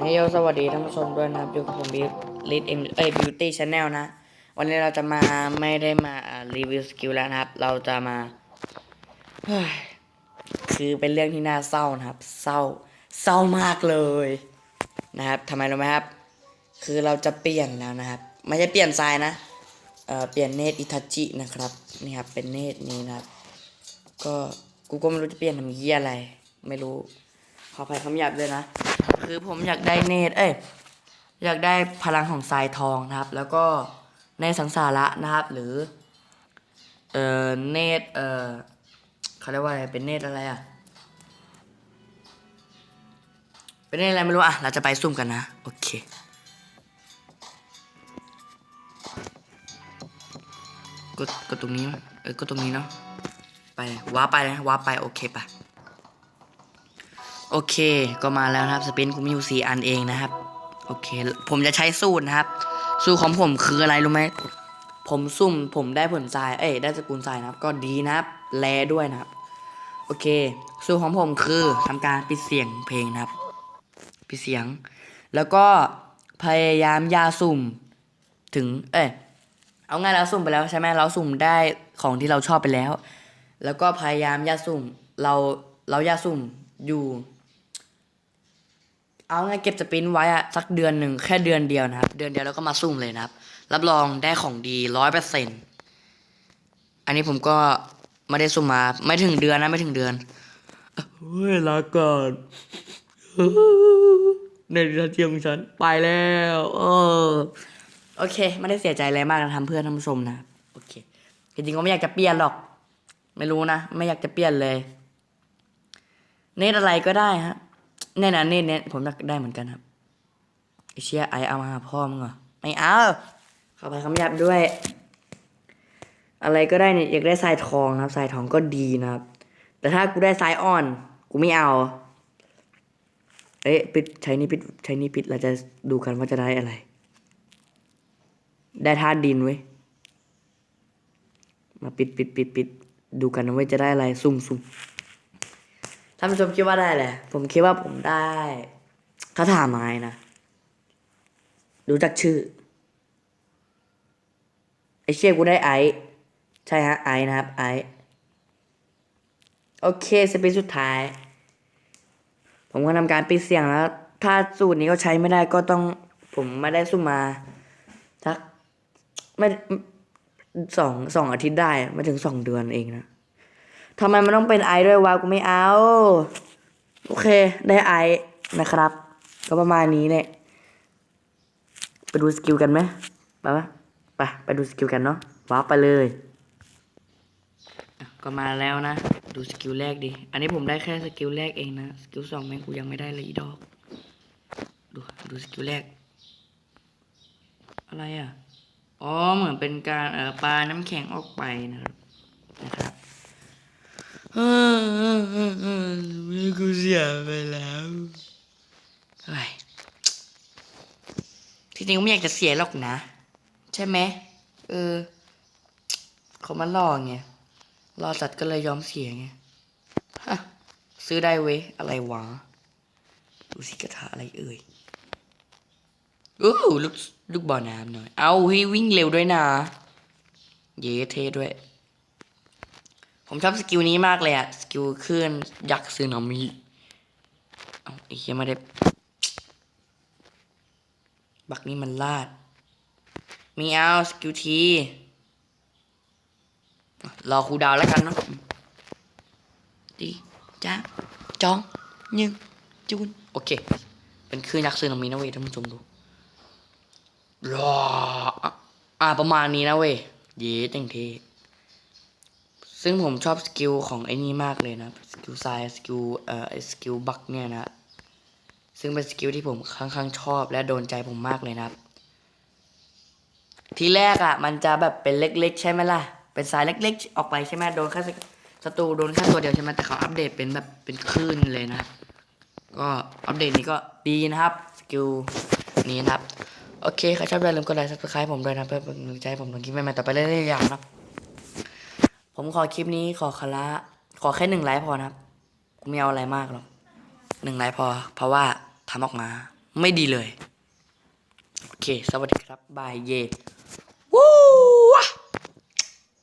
ให้โยสวัสดีท่านผู้ชมด้วยนะครับอยู่กับผมบิวลิทเอ็มเอ้ยบิวตี้ชาแนลนะ วันนี้เราจะมาไม่ได้มารีวิวสกิลแล้วนะครับ เราจะมาคือเป็นเรื่องที่น่าเศร้านะครับ เศร้า เศร้ามากเลยนะครับทำไมรู้ไหมครับ คือเราจะเปลี่ยนแล้วนะครับ ไม่ใช่เปลี่ยนทรายนะเอ่อเปลี่ยนเนตอิทาจินะครับนี่ครับเป็นเนตนี้นะครับ ก็กูก็ไม่รู้จะเปลี่ยนทำเยี่ยอะไร ไม่รู้ ออภัยคำหยาบด้วยนะ คือผมอยากได้เนตเอ้ยอยากได้พลังของทรายทองนะครับ แล้วก็ในสังสาระนะครับ หรือเออเนตเออเขาเรียกว่าอะไรเป็นเนตอะไรอะเป็นเนตอะไรไม่รู้อะเราจะไปซุ่มกันนะโอเคกดกดตรงนี้มั้ยเออกดตรงนี้เนาะไปว้าร์ปไปนะว้าไปโอเคไป โอเค ก็มาแล้วนะครับสปินกูมีอยู่สี่อันเองนะครับ โอเค ผมจะใช้สูตรนะครับ สูตรของผมคืออะไรรู้ไหมผมซุ่มผมได้ผลทราย เอ้ยได้สกุลทรายนะครับ ก็ดีนะครับ แลด้วยนะครับ โอเค สูตรของผมคือทำการปิดเสียงเพลงนะครับ ปิดเสียง แล้วก็พยายามยาสุ่มถึง เอ้ยเอาง่ายเราสุ่มไปแล้วใช่ไหมเราสุ่มได้ของที่เราชอบไปแล้ว แล้วก็พยายามยาสุ่มเราเรายาสุ่มอยู่ เอาง่ายเก็บสปินไว้อะสักเดือนหนึ่งแค่เดือนเดียวนะครับ เดือนเดียวแล้วก็มาซุ่มเลยนะครับ รับรองได้ของดีร้อยเปอร์เซ็นอันนี้ผมก็ไม่ได้สุ่มมา ไม่ถึงเดือนนะไม่ถึงเดือนเฮ้ยลาก่อนในทัศเทียมฉันไปแล้วเออโอเค ไม่ได้เสียใจอะไรมากนะทำเพื่อท่านผู้ชมนะโอเคจริงๆก็ไม่อยากจะเปลี่ยนหรอก ไม่รู้นะ ไม่อยากจะเปลี่ยนเลยเนตอะไรก็ได้ฮะ แน่นะเนตเนตผมอยากได้เหมือนกันครับไอเชียไอเอามาหาพ่อมึงเหรอไม่เอาเข้าไปคำหยาบด้วย อะไรก็ได้เนี่ยอยากได้ทรายทองครับทรายทองก็ดีนะครับ แต่ถ้ากูได้ทรายอ่อน กูไม่เอา เอ๊ะปิดใช้นี่ปิดใช้นี่ปิดเราจะดูกันว่าจะได้อะไร ได้ธาตุดินเว้ยมาปิดปิดปิดปิดดูกันนะเว้ยจะได้อะไรซุ่มซุ่ม ท่านผู้ชมคิดว่าได้แหละผมคิดว่าผมได้คาถาไม้นะดูจากชื่อไอเชี่ยกูได้ไอใช่ฮะไอนะครับไอโอเคสเปนสุดท้าย ผมก็ทำการปิดเสียงแล้ว ถ้าสูตรนี้ก็ใช้ไม่ได้ก็ต้องผมไม่ได้สุ่มมาสักไม่สองสองอาทิตย์ได้ไม่ถึงสองเดือนเองนะ ทำไมมันต้องเป็นไอด้วยวะกูไม่เอา โอเค ได้ไอนะครับ ก็ประมาณนี้เนี่ยไปดูสกิลกันไหมไปปะไปไปดูสกิลกันเนาะว้าไปเลย ก็มาแล้วนะ ดูสกิลแรกดิ อันนี้ผมได้แค่สกิลแรกเองนะ สกิลสองแม่งกูยังไม่ได้เลยอีดอก ดูดูสกิลแรก อะไรอะ อ๋อ เหมือนเป็นการเอ่อปลาน้ำแข็งออกไปนะครับนะครับ ม่กูเสียไปแล้วเฮ้ยที่จริงก็ไม่อยากจะเสียหรอกนะ ใช่ไหมเออเขามาล่อไงล่อสัตว์ก็เลยยอมเสียไงฮะซื้อได้เว้ยอะไรวะดูสิกระทะอะไรเอ่ยอู้ลูกลูกบ่อน้ำหน่อย เอาให้วิ่งเร็วด้วยนะ เย้เท่ด้วย ผมชอบสกิลนี้มากเลยอะสกิลคลื่นยักษ์ซึนามิเอาไอ้เหี้ยไม่ได้ บักนี่มันลาด มีเอาสกิลทีรอครูดาวแล้วกันเนาะดีจ้าจองยิงจูนโอเค เป็นคลื่นยักษ์ซึนามินะเว้ยท่านผู้ชมดูรออะอ่าประมาณนี้นะเว้ยเย้เต็งเท ซึ่งผมชอบสกิลของไอ้นี่มากเลยนะสกิลทรายสกิลเอ่อสกิลบักเนี่ยนะซึ่งเป็นสกิลที่ผมค่อนข้างชอบและโดนใจผมมากเลยนะครับ ทีแรกอะ่ะ มันจะแบบเป็นเล็ก ๆ ใช่ไหมล่ะ เป็นสายเล็ก ๆ ออกไปใช่ไหมโดนแค่ศัตรูโดนแค่ตัวเดียวใช่ไหมแต่เขาอัปเดตเป็นแบบเป็นคลื่นเลยนะก็อัปเดตนี้ก็ดีนะครับสกิลนี้นะครับ โอเคใครชอบอย่าลืมกดไลค์ซับสไครต์ผมด้วยนะเพื่อเป็นกำลังใจผมทำคลิปใหม่ๆต่อไปเรื่อยๆอย่างนะครับ ผมขอคลิปนี้ขอคาระขอแค่หนึ่งไลค์พอนะครับกูไม่เอาอะไรมากหรอกหนึ่งไลค์พอ เพราะว่าทำออกมา ไม่ดีเลย โอเค สวัสดีครับ บายเย่